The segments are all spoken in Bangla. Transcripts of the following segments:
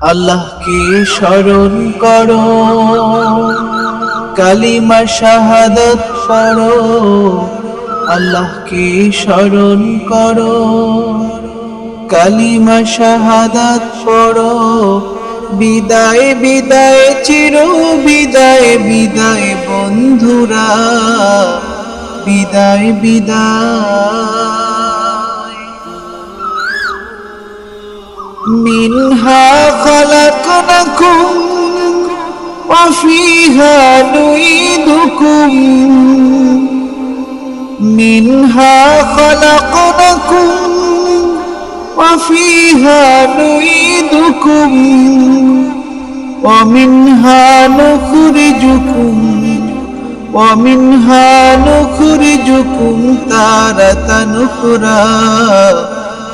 আল্লাহকে স্মরণ করো। কালিমা শাহাদত পড়ো। আল্লাহকে স্মরণ করো। কালিমা শাহাদাত পড়ো। বিদায় বিদায়, চির বিদায় বিদায় বন্ধুরা। বিদায় বিদায়। خلقناكم وفيها نعيدكم منها خلقناكم وفيها نعيدكم ومنها نخرجكم ومنها نخرجكم تارة أخرى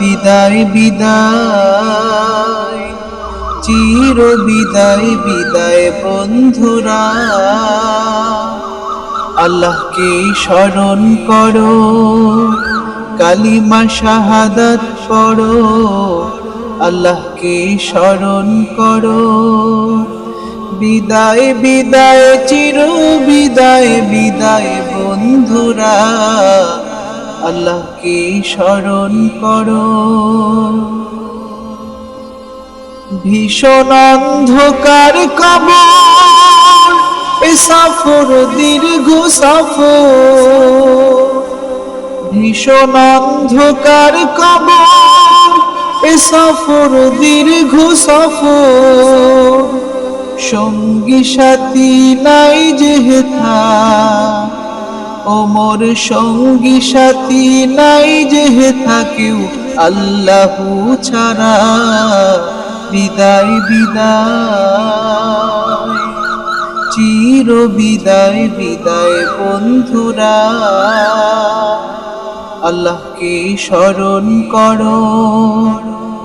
بدار بدار চির বিদায় বিদায় বন্ধুরা, আল্লাহকে স্মরণ করো, কালিমা শাহাদাত পড়ো, আল্লাহকে স্মরণ করো। বিদায় বিদায় চির বিদায় বিদায় বন্ধুরা, আল্লাহকে স্মরণ করো। ভীষণ অন্ধকার কবর, এ সফর দীর্ঘ সফর। ভীষণ অন্ধকার কবর, এ সফর দীর্ঘ সফর। সঙ্গী সাথী নাই যেহেথা ওমর সঙ্গী সাথী নাই যেহেথা কেউ আল্লাহু ছাড়া। বিদায় বিদায়। চির বিদায় বিদায় বন্ধুরা। আল্লাহকে স্মরণ করো,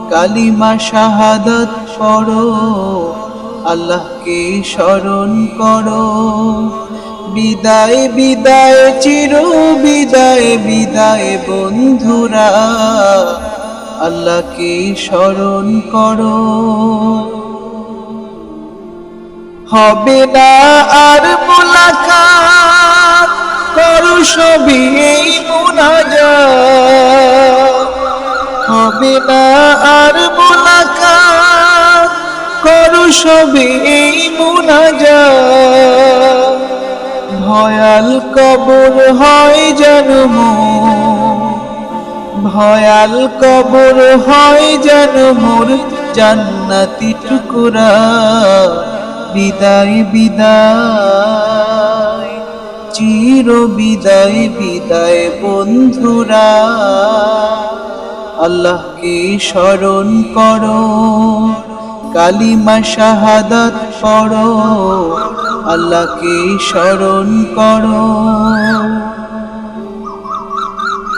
কালিমা শাহাদত পড়ো। আল্লাহকে স্মরণ করো। বিদায় বিদায়, চির বিদায় বিদায় বন্ধুরা। আল্লাহকে স্মরণ করো। হবে না আর মোলাকাত, করো সবই এই মুনাজাত। হবে না আর মোলাকাত, করো সবই এই মুনাজাত। ভয়াল কবর হয় জন্ম ভয়াল কবর হয় যেন মোর জান্নাতি টুকুরা। বিদায় বিদায়, চির বিদায় বিদায় বন্ধুরা। আল্লাহকে স্মরণ করো, কালিমা শাহাদাত পড়ো। আল্লাহকে স্মরণ করো।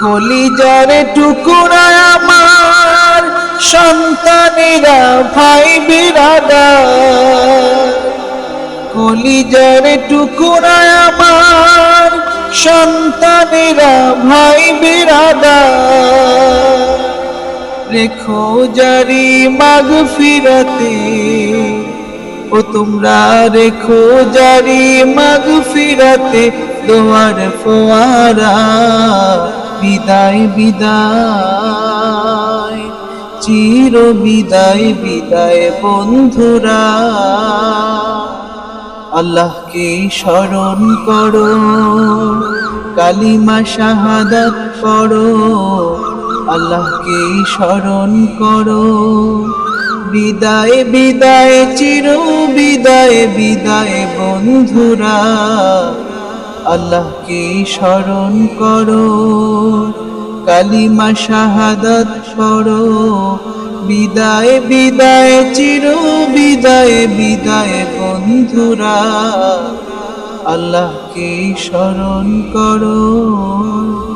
কলিজার টুকুরা আমার সন্তানেরা ভাই বিরাদা কলিজার টুকুরা আমার সন্তানেরা ভাই বিরাদা রেখো জারি মাগ ফিরাতে, ও তোমরা রেখো জারি মাগ ফিরাতে, দোয়ার ফোয়ারা। বিদায় বিদায়, চির বিদায় বিদায় বন্ধুরা। আল্লাহকে স্মরণ করো, কালিমা শাহাদাত পড়ো। আল্লাহকে স্মরণ করো, বিদায় বিদায়, চির বিদায় বিদায় বন্ধুরা। আল্লাহকে স্মরণ করো। কালিমা শাহাদাত পড়ো। বিদায় বিদায়, চির বিদায় বিদায় বন্ধুরা। আল্লাহকে স্মরণ করো।